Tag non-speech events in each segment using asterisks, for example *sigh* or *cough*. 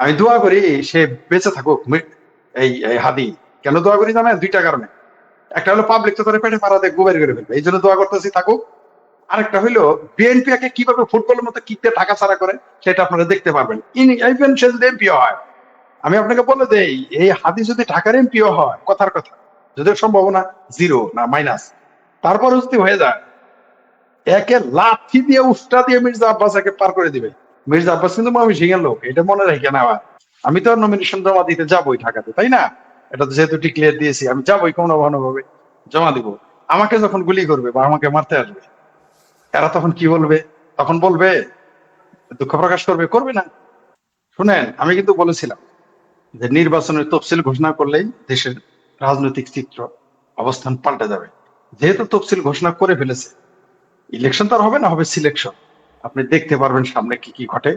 আমি দোয়া করি সে বেঁচে থাকুক এই হাদি। কেন দোয়া করি জানেন? দুইটা কারণে। একটা হলো পাবলিক তো করে পেটে পাড়া দিয়ে গোবের করে ফেলবে। এই জন্য দোয়া করতেছি, থাকুক। আরেকটা হইল বিএনপি কে কীভাবে ফুটবলের মতো কিকতে টাকা ছাড়া করে, সেটা আপনারা দেখতে পারবেন। ইভেন সে যদি এমপিও হয়, আমি আপনাকে বলে দেই, এই হাদি যদি ঢাকার এমপিও হয়, কথার কথা যদি সম্ভাবনা জিরো না মাইনাস তারপরে যদি হয়ে যায়, একে লাঠি দিয়ে উষ্টা দিয়ে মির্জা আব্বাস একে পার করে দিবে। মির্জা আব্বাস কিন্তু সিংহের লোক, এটা মনে রেখে না আবার আমি তো নমিনেশন জমা দিতে যাবোই ঢাকাতে, তাই না? এটা তো যেহেতু ডিক্লেয়ার দিয়েছি, আমি যাবোই কোনো ভাবে জমা দিব। আমাকে যখন গুলি করবে বা আমাকে মারতে আসবে, এরা তখন কি বলবে? তখন বলবে, দুঃখ প্রকাশ করবে করবে না। শুনেন, আমি কিন্তু বলেছিলাম যে নির্বাচনের তফসিল ঘোষণা করলেই দেশের রাজনৈতিক চিত্র, অবস্থান পাল্টে যাবে। যেহেতু তফসিল ঘোষণা করে ফেলেছে ইলেকশন তো আর হবে না, হবে সিলেকশন আপনি দেখতে পারবেন সামনে কি কি ঘটে।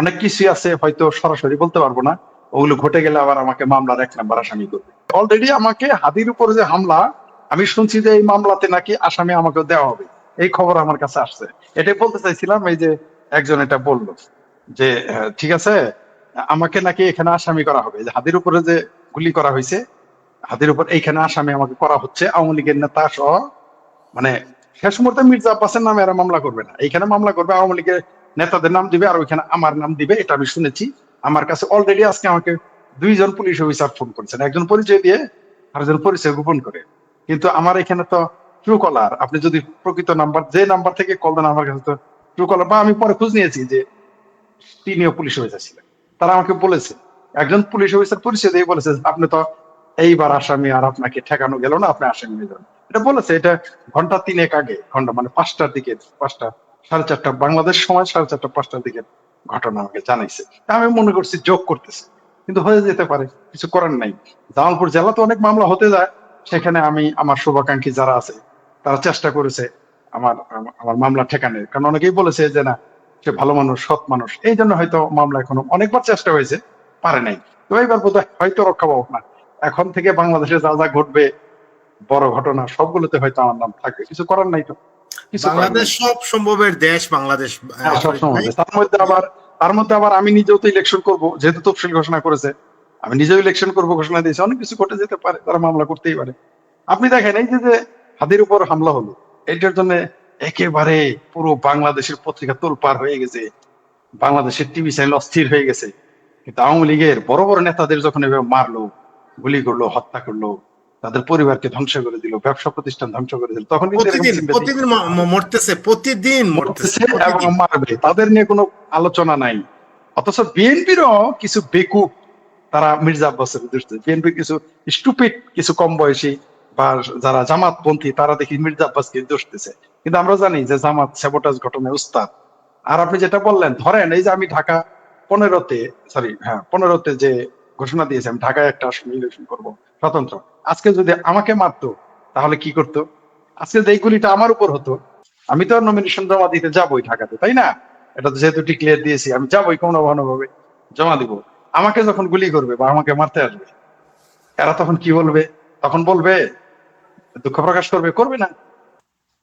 অনেক কিছুই আছে, হয়তো সরাসরি বলতে পারব না। ওগুলো ঘটে গেলে আবার আমাকে মামলার এক নাম্বার আসামি করবে। অলরেডি আমাকে হাদির উপরে যে হামলা, আমি শুনছি যে এই মামলাতে নাকি আসামি আমাকে দেওয়া হবে। এই খবর আমার কাছে আসছে। এটাই বলতে চাইছিলাম, এই যে একজন এটা বলল যে ঠিক আছে, আমাকে নাকি এখানে আসামি করা হবে। যে হাদির উপরে যে গুলি করা হয়েছে, হাদির উপর এইখানে আসামি আমাকে করা হচ্ছে। আওয়ামী লীগের নেতা সহ মানে শেষ মুহূর্তে মির্জা আব্বাসের নামে এরা মামলা করবে না। এইখানে মামলা করবে, আওয়ামী লীগের নেতাদের নাম দিবে আর ওইখানে আমার নাম দিবে, এটা আমি শুনেছি। আমার কাছে অলরেডি আজকে আমাকে দুইজন পুলিশ অফিসার ফোন করেছেন। একজন পরিচয় দিয়ে আরেকজন পরিচয় গোপন করে। কিন্তু আমার এখানে তো ট্রু কলার আপনি যদি প্রকৃত নাম্বার যে নাম্বার থেকে কল দেন আমার কাছে তো ট্রু কলার বা আমি পরে খোঁজ নিয়েছি যে তিনিও পুলিশ অফিসার ছিলেন। তারা আমাকে বলেছে, একজন পুলিশ অফিসার পরিচয় দিয়ে বলেছে, আপনি তো এইবার আসামি আর আপনাকে ঠেকানো গেল না, আপনি আসামি হয়ে যাবেন। এটা বলেছে, এটা ঘণ্টা তিনেক আগে, ঘণ্টা মানে পাঁচটার দিকে, পাঁচটা, সাড়ে চারটা, বাংলাদেশ সময় সাড়ে চারটা, পাঁচটার দিকে ঘটনা আমাকে জানাইছে। আমি মনে করছি যোগ করতেছে, কিন্তু হয়ে যেতে পারে, কিছু করার নাই। জামালপুর জেলা তো অনেক মামলা হতে যায়, সেখানে আমি আমার শুভাকাঙ্ক্ষী যারা আছে, তারা চেষ্টা করেছে আমার, আমার- মামলা ঠেকানোর। কারণ অনেকেই বলেছে যে না, সে ভালো মানুষ, সৎ মানুষ। এই জন্য হয়তো মামলা এখনও অনেকবার চেষ্টা হয়েছে, পারে নাই। তো এইবার বোধ হয়তো রক্ষা পাবো না। এখন থেকে বাংলাদেশে যা যা ঘটবে বড় ঘটনা সবগুলোতে হয়তো আমার নাম থাকবে। কিছু করার নাই তো। বাংলাদেশ সব সম্ভবের দেশ বাংলাদেশ হ্যাঁ, সব তার মধ্যে আবার তার মধ্যে আবার আমি নিজেও তো ইলেকশন করব যেহেতু তফসিল ঘোষণা করেছে। আমি নিজেও ইলেকশন করব ঘোষণা দিয়েছি। অনেক কিছু ঘটে যেতে পারে তারা মামলা করতেই পারে। আপনি দেখেন এই যে যে হাদির উপর হামলা হলো এটার জন্য একেবারে পুরো বাংলাদেশের পত্রিকা তোলপার হয়ে গেছে। বাংলাদেশের টিভি চ্যানেল অস্থির হয়ে গেছে। কিন্তু আওয়ামী লীগের বড় বড় নেতাদের যখন এভাবে মারলো গুলি করল হত্যা করল তাদের পরিবারকে ধ্বংস করে দিল ব্যবসা প্রতিষ্ঠান ধ্বংস করে দিল। তখন প্রতিদিন মরতেছে প্রতিদিন মরতেছে এবং মারবে তাদের নিয়ে কোনো আলোচনা নাই। অথচ বিএনপিরও কিছু বেকুব তারা মির্জা আব্বাসের দোষে বিএনপি কিছু স্টুপিড কিছু কম বয়সী বা যারা জামাতপন্থী তারা দেখি মির্জা আব্বাসকে দোষ দিছে। কিন্তু আমরা জানি যে জামাত স্যাবোটাজ ঘটনায় উস্তাদ। আর আপনি যেটা বললেন ধরেন এই যে আমি ঢাকা পনেরোতে সরি হ্যাঁ পনেরোতে যে ঘোষণা দিয়েছে আমি ঢাকায় একটা আসন ইলেকশন করব স্বতন্ত্র। আজকে যদি আমাকে মারতো, তাহলে কি করতো? আজকে যে গুলিটা আমার উপর হতো, আমি তো নমিনেশন জমা দিতে যাবোই ঢাকাতে, তাই না? এটা তো যেহেতু ডিক্লেয়ার দিয়েছি, আমি যাবোই কোনো ভাবে জমা দিব। আমাকে যখন গুলি করবে বা আমাকে মারতে আসবে, এরা তখন কি বলবে? তখন বলবে, দুঃখ প্রকাশ করবে করবে না।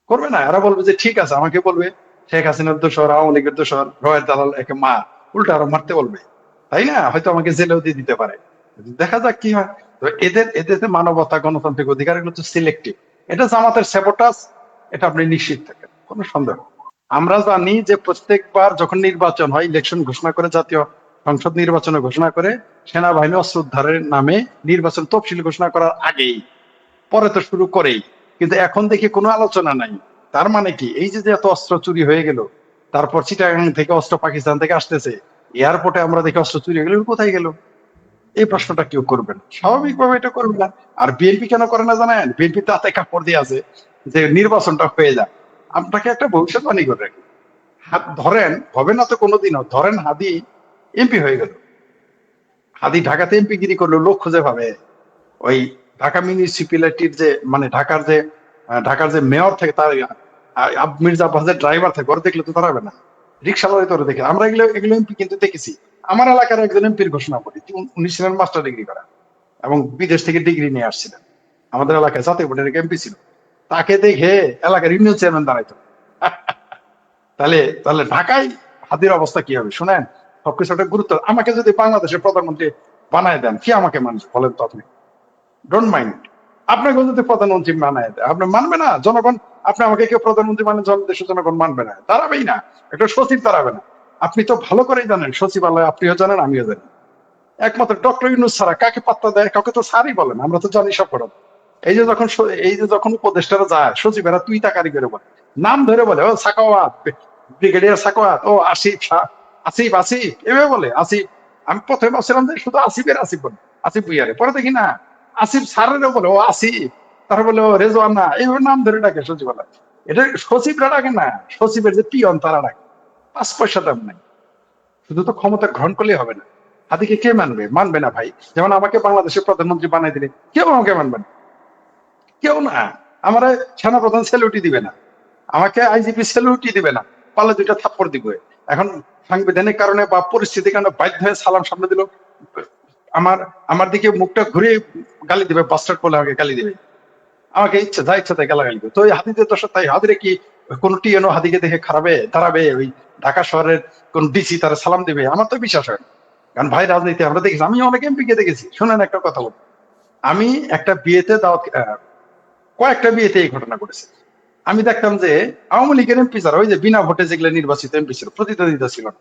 করবে না, এরা বলবে যে ঠিক আছে, আমাকে বলবে, শেখ হাসিনার দোষর, আওয়ামী লীগের দোষর, রয়ের দালাল, একে মা উল্টা আরও মারতে বলবে। তাই না? হয়তো আমাকে জেলেও দিয়ে দিতে পারে। দেখা যাক কি হয়। তো এদের এদের যে মানবতা, গণতান্ত্রিক অধিকার, এগুলো তো সিলেক্টিভ এটা জামাতের সেপোটাস এটা আপনি নিশ্চিত থাকেন, কোনো সন্দেহ আমরা জানি যে প্রত্যেকবার যখন নির্বাচন হয় ইলেকশন ঘোষণা করে জাতীয় সংসদ নির্বাচনে ঘোষণা করে, সেনাবাহিনী অস্ত্র উদ্ধারের নামে নির্বাচন তফসিল ঘোষণা করার আগেই, পরে তো শুরু করেই, কিন্তু এখন দেখি কোনো আলোচনা নাই। তার মানে কি? এই যে এত অস্ত্র চুরি হয়ে গেল, তারপর চিটাগাং থেকে অস্ত্র পাকিস্তান থেকে আসতেছে, এয়ারপোর্টে আমরা দেখি অস্ত্র চুরি হয়ে গেল, কোথায় গেল? এই প্রশ্নটা কেউ করবে না। স্বাভাবিকভাবে এটা করবে না। আর বিএনপি কেন করে না জানেন? বিএনপি তাতে কাপড় দিয়ে আছে যে নির্বাচনটা হয়ে যাক। আপনাকে একটা ভবিষ্যৎবাণী করে রাখি। হাত ধরেন, হবে না তো কোনোদিনও, ধরেন হাদি এমপি হয়ে গেল। হাদি ঢাকাতে এমপি গিরি করল, লোক খুঁজে পাবে। ওই ঢাকা মিউনিসিপ্যালিটির যে মানে ঢাকার যে ঢাকার যে মেয়র থাকে তার মির্জা আব্বাসের ড্রাইভার থাকে, ওরা দেখলে তো দাঁড়াবে না। রিক্সা লড়াই তো ওরা দেখে, আমরা এগুলো এগুলো এমপি কিন্তু দেখেছি। আমার এলাকার একজন এমপির ঘোষণা করি উনি ছিলেন মাস্টার ডিগ্রি করা এবং বিদেশ থেকে ডিগ্রি নিয়ে আসছিলেন। আমাদের এলাকায় জাতীয় বোর্ডের এমপি ছিল। তাকে দেখে এলাকার ইউনিয়ন চেয়ারম্যান দাঁড়াইতো। *laughs* তাহলে তাহলে ঢাকায় হাতির অবস্থা কি হবে? শুনেন সবকিছু একটা গুরুত্ব। আমাকে যদি বাংলাদেশের প্রধানমন্ত্রী বানায় দেন, কি আমাকে মানুষ বলেন তো আপনি? ডোন্ট মাইন্ড আপনাকে যদি প্রধানমন্ত্রী বানায় দেয়, আপনি মানবে না? জনগণ, আপনি আমাকে কেউ প্রধানমন্ত্রী মানে দেশের জনগণ মানবে না। দাঁড়াবেই না। একটা সচিব দাঁড়াবে না। আপনি তো ভালো করেই জানেন, সচিবালয় আপনিও জানেন, আমিও জানি। একমাত্র ডক্টর ইউনুস ছাড়া কাকে পাত্তা দেয়, কাউকে তো স্যারই বলেন, আমরা তো জানি সব কথা এই যে যখন এই যে যখন উপদেষ্টারা যায়, সচিবেরা তুই তাকারি করে বলে, নাম ধরে বলে, ও সাকাওয়াত, ব্রিগেডিয়ার সাকাওয়াত, ও আসিফ আসিফ আসিফ, এভাবে বলে, আসিফ, আমি প্রথমে ভাবছিলাম যে শুধু আসিফের আসিফ বলে, আসিফ বুইয়ারে পরে দেখি না, আসিফ স্যারেরও বলে, ও আসিফ, তারপর বলে, ও রেজওয়ানা এইভাবে নাম ধরে ডাকে সচিবালয়। এটা সচিবরা ডাকে না, সচিবের যে পিয়ন তারা ডাকে। পাঁচ পয়সা দাম নাই। শুধু তো ক্ষমতা গ্রহণ করলেই হবে না। হাদিকে কে মানবে? মানবে না ভাই। যেমন আমাকে বাংলাদেশের প্রধানমন্ত্রী বানাই দিলে, কেউ আমাকে মানবে না। কেউ না। আমার সেনাপ্রধান স্যালুটি দিবে না। আমাকে আইজিপি স্যালুটি দিবে না। পালে দুইটা থাপ্পড় দিবে। এখন সাংবিধানিক কারণে বা পরিস্থিতির কারণে বাধ্য হয়ে সালাম সামনে দিল। আমার আমার দিকে মুখটা ঘুরে গালি দিবে বাস্টার্ড বলে আমাকে গালি দিবে। আমাকে ইচ্ছা, যা ইচ্ছা তাই গালাগালি তো হাতিদের দোষ তাই হাতিরে কি কোন টিএনও হাতিকে দেখে খারাপে দাঁড়াবে, ওই ঢাকা শহরের কোন ডিসি তারা সালাম দিবে, আমার তো বিশ্বাস হয় কারণ ভাই রাজনীতি আমরা দেখেছি, আমি অনেক এমপি কে দেখেছি, শুনেন একটা কথা বল আমি একটা বিয়েতে দাওয়াত কয়েকটা বিয়েতে এই ঘটনা ঘটেছে। আমি দেখতাম যে আওয়ামী লীগের এমপি যারা, ওই যে বিনা ভোটে যেগুলো নির্বাচিত এমপি ছিল, প্রতিদ্বন্দ্বিতা ছিল না।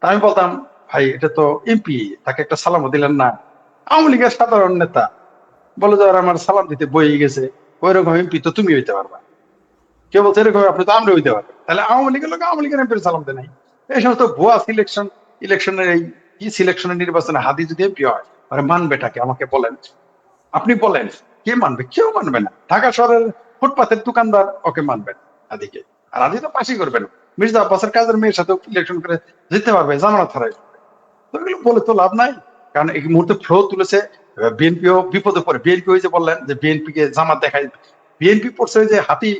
তা আমি বলতাম, ভাই, এটা তো এমপি তাকে একটা সালামও দিলেন না। আওয়ামী লীগের সাধারণ নেতা বলে যে আমার সালাম দিতে বই গেছে ওই রকম এমপি তো তুমি হইতে পারবা। কেউ বলছে, এরকম আপনি তো আমরা হইতে পারবেন তাহলে আওয়ামী লীগের লোক আওয়ামী লীগের এমপির সালাম দেয় নাই। এই সমস্ত ভুয়া সিলেকশন ইলেকশনের এই কি সিলেকশনের নির্বাচনে হাদি যদি এমপি হয় মানে মানবেটাকে আমাকে বলেন। আপনি বলেন, কে মানবে? কেউ মানবে না। ঢাকা শহরের ফুটপাতের দোকানদার ওকে মানবেন আদিকে আর আদি তো পাশই করবেন মির্জা আব্বাসের কাজের মেয়ের সাথে ইলেকশন করে জিততে পারবে, জামানত হারাই তো এগুলো বলে তো লাভ নাই। কারণ এই মুহূর্তে ফ্লো তুলেছে বিএনপিও বিপদে পড়ে। বিএনপি ওই যে বললেন যে বিএনপি কে জামাত দেখায়। বিএনপি পড়ছে যে হাতি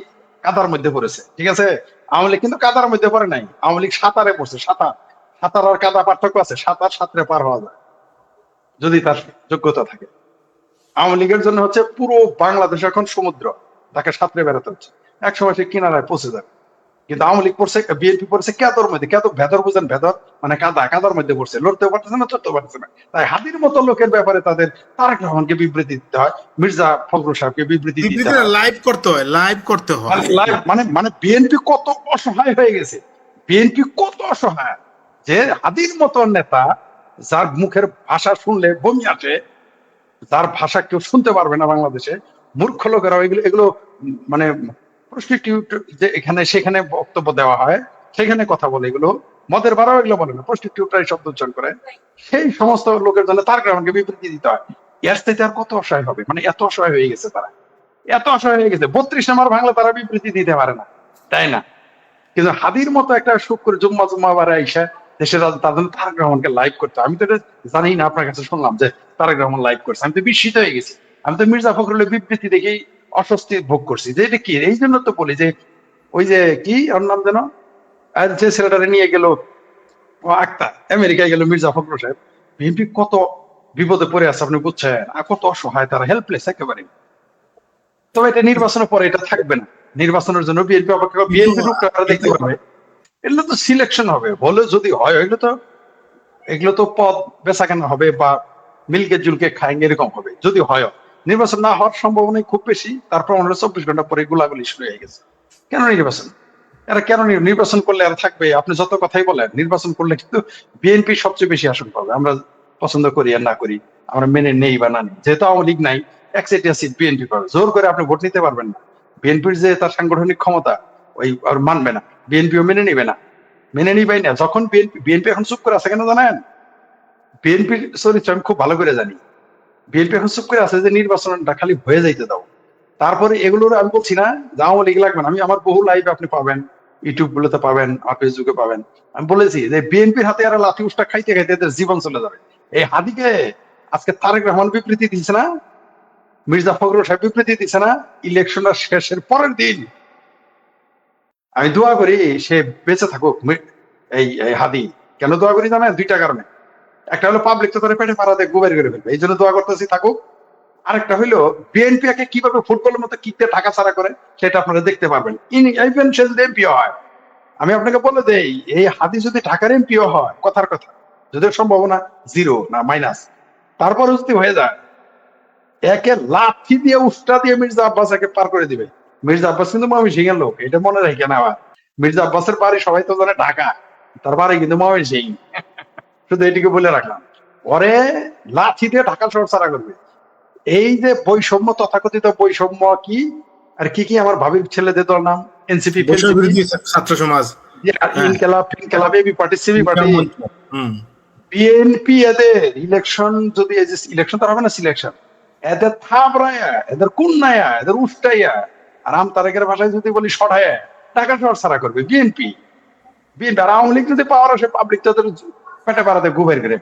কাদার মধ্যে পড়েছে, ঠিক আছে? আওয়ামী লীগ কিন্তু কাদার মধ্যে পড়ে নাই। আওয়ামী লীগ সাঁতারে পড়ছে, সাঁতার। সাঁতার আর কাদা পার্থক্য আছে, সাঁতার সাঁতরে পার হওয়া যায়, যদি তার যোগ্যতা থাকে। আওয়ামী লীগের জন্য হচ্ছে পুরো বাংলাদেশ এখন সমুদ্র, তাকে সাঁতরে বেড়াতে হচ্ছে। এক সময় সে কিনারায় পৌঁছে যাবে। কিন্তু আওয়ামী লীগ পড়ছে বিএনপি পড়ছে কেদর মধ্যে? কেদ ভেদর বুঝেন ভেদর? মানে কাদা কাদার মধ্যে পড়ছে। লড়তেও পারতেছে না চড়তেও পারতেছে না। তাই হাতির মতো লোকের ব্যাপারে তাদের তারেক রহমানকে বিবৃতি দিতে হয় মির্জা ফখরুল সাহেবকে বিবৃতি দিতে হয়। লাইভ করতে হয় লাইভ করতে হয়। মানে মানে মানে বিএনপি কত অসহায় হয়ে গেছে। বিএনপি কত অসহায়। যে হাদির মতো নেতা যার মুখের ভাষা শুনলে বমি আসে যার ভাষা কেউ শুনতে পারবে না বাংলাদেশে মূর্খ লোকেরা এগুলো এগুলো মানে প্রস্টিটিউট যে এখানে, সেখানে বক্তব্য দেওয়া হয়, সেখানে কথা বলে এগুলো। মদের বারাও এগুলো বলে না প্রস্টিটিউটরাই শব্দ উচ্চারণ করে। সেই সমস্ত লোকের জন্য তার গ্রামকে বিবৃতি দিতে হয়। এর চাইতে আর কত অসহায় হবে? মানে এত অসহায় হয়ে গেছে তারা। এত অসহায় হয়ে গেছে। বত্রিশ নম্বর বাংলা তারা বিবৃতি দিতে পারে না। তাই না? কিন্তু হাদির মতো একটা শুক্র জুম্মা জুম্মা বারে আইসা দেশের তার জন্য তারেক রহমানকে লাইভ করতে আমি তো এটা জানি না আপনার কাছে শুনলাম যে তারেক রহমান লাইভ করছে। আমি তো বিস্মিত হয়ে গেছি। আমি তো মির্জা ফখরুলের বিবৃতি দেখেই অস্বস্তি ভোগ করছি। যে এটা কি? এই জন্য তো বলি যে ওই যে কি ওর নাম যেন? আর যে ছেলেটারে নিয়ে গেল ও আক্তার আমেরিকায় গেল মির্জা ফখরুল সাহেব বিএনপি কত বিপদে পড়ে আছে আপনি বুঝছেন? আর কত অসহায় তারা হেল্পলেস একেবারে। তবে এটা নির্বাচনের পরে এটা থাকবে না। নির্বাচনের জন্য বিএনপি অপেক্ষা বিএনপি দেখতে পাবে এগুলো তো সিলেকশন হবে। বলে যদি হয় এগুলো তো এগুলো তো পদ বেচা কেনা হবে বা মিলকে জুলকে খায় এরকম হবে। যদি হয় নির্বাচন না হওয়ার সম্ভাবনা খুব বেশি। তারপর হয় চব্বিশ ঘণ্টা পরে গোলাগুলি শুরু হয়ে গেছে। কেন নির্বাচন? এরা কেন নির্বাচন করলে আর থাকবে? আপনি যত কথাই বলেন, নির্বাচন করলে কিন্তু বিএনপি সবচেয়ে বেশি আসন পাবে। আমরা পছন্দ করি আর না করি, আমরা মেনে নেই বা না নিই। যেহেতু আওয়ামী লীগ নাই, একচেটিয়া সিট বিএনপি পাবে। জোর করে আপনি ভোট নিতে পারবেন না। বিএনপির যে তার সাংগঠনিক ক্ষমতা, ওই আর মানবে না। বিএনপিও মেনে নিবে না। মেনে নিবেই না। যখন বিএনপি বিএনপি এখন চুপ করে আছে কেন জানেন? বিএনপির চরিত্র আমি খুব ভালো করে জানি। বিএনপি এখন চুপ করে আছে যে নির্বাচনটা খালি হয়ে যাইতে দাও। তারপরে এগুলোর আমি বলছি না আওয়ামী লীগ লাগবে আমি আমার বহু লাইভ আপনি পাবেন ইউটিউব গুলোতে পাবেন, আর ফেসবুকে পাবেন। আমি বলেছি যে বিএনপির হাতে এরা লাঠি উষ্টা খাইতে খাইতে এদের জীবন চলে যাবে। এই হাদিকে আজকে তারেক রহমান বিবৃতি দিচ্ছে না, মির্জা ফখরুল সাহেব বিবৃতি দিচ্ছে না ইলেকশনটা শেষের পরের দিন। আমি দোয়া করি সে বেঁচে থাকুক এই হাদি। কেন দোয়া করি জানেন? দুইটা কারণে। একটা হলো পাবলিক তো পেটে পাড়াতে গোবের করে ফেলবে। এই জন্য দোয়া করতেছি, থাকুক। আরেকটা হইল বিএনপি কে কীভাবে ফুটবলের মতো কিকতে টাকা ছাড়া করে, সেটা আপনারা দেখতে পারবেন। ইভেন সে যদি হয়, আমি আপনাকে বলে দেই, এই হাদি যদি ঢাকার এমপিও হয়, কথার কথা, যদিও সম্ভাবনা জিরো না মাইনাস তারপরে যদি হয়ে যায়, একে লাঠি দিয়ে উষ্টা দিয়ে মির্জা আব্বাস একে পার করে দিবে। মির্জা আব্বাস কিন্তু মামি সিং লোক, এটা মনে রাখে না আবার। মির্জা আব্বাসের বাড়ি সবাই তো জানে ঢাকা, তার বাড়ি কিন্তু মামি সিং শুধু এটিকে বলে রাখলাম। পরে লাঠি দিয়ে ঢাকা শহর ছাড়া করবে। এই যে বৈষম্য তথাকথিত বৈষম্য কি? আর কি কি আমার ভাবির ছেলেদের দল নাম? এনসিপি ছাত্র সমাজ। হ্যাঁ। Inqilab AB party CB party. BNP এদের ইলেকশন যদি ইলেকশন তো হবে না সিলেকশন এদের থাবড়ায়া এদের কুন্নায়া এদের উষ্টাইয়া আর আম তারেকের ভাষায় যদি বলি সরাইয়া টাকা শহর ছাড়া করবে। বিএনপি বিএনপি আর আওয়ামী লীগ যদি পাওয়ার আসে পাবলিক তাদের পেটে পাড়াতে গুবের করে।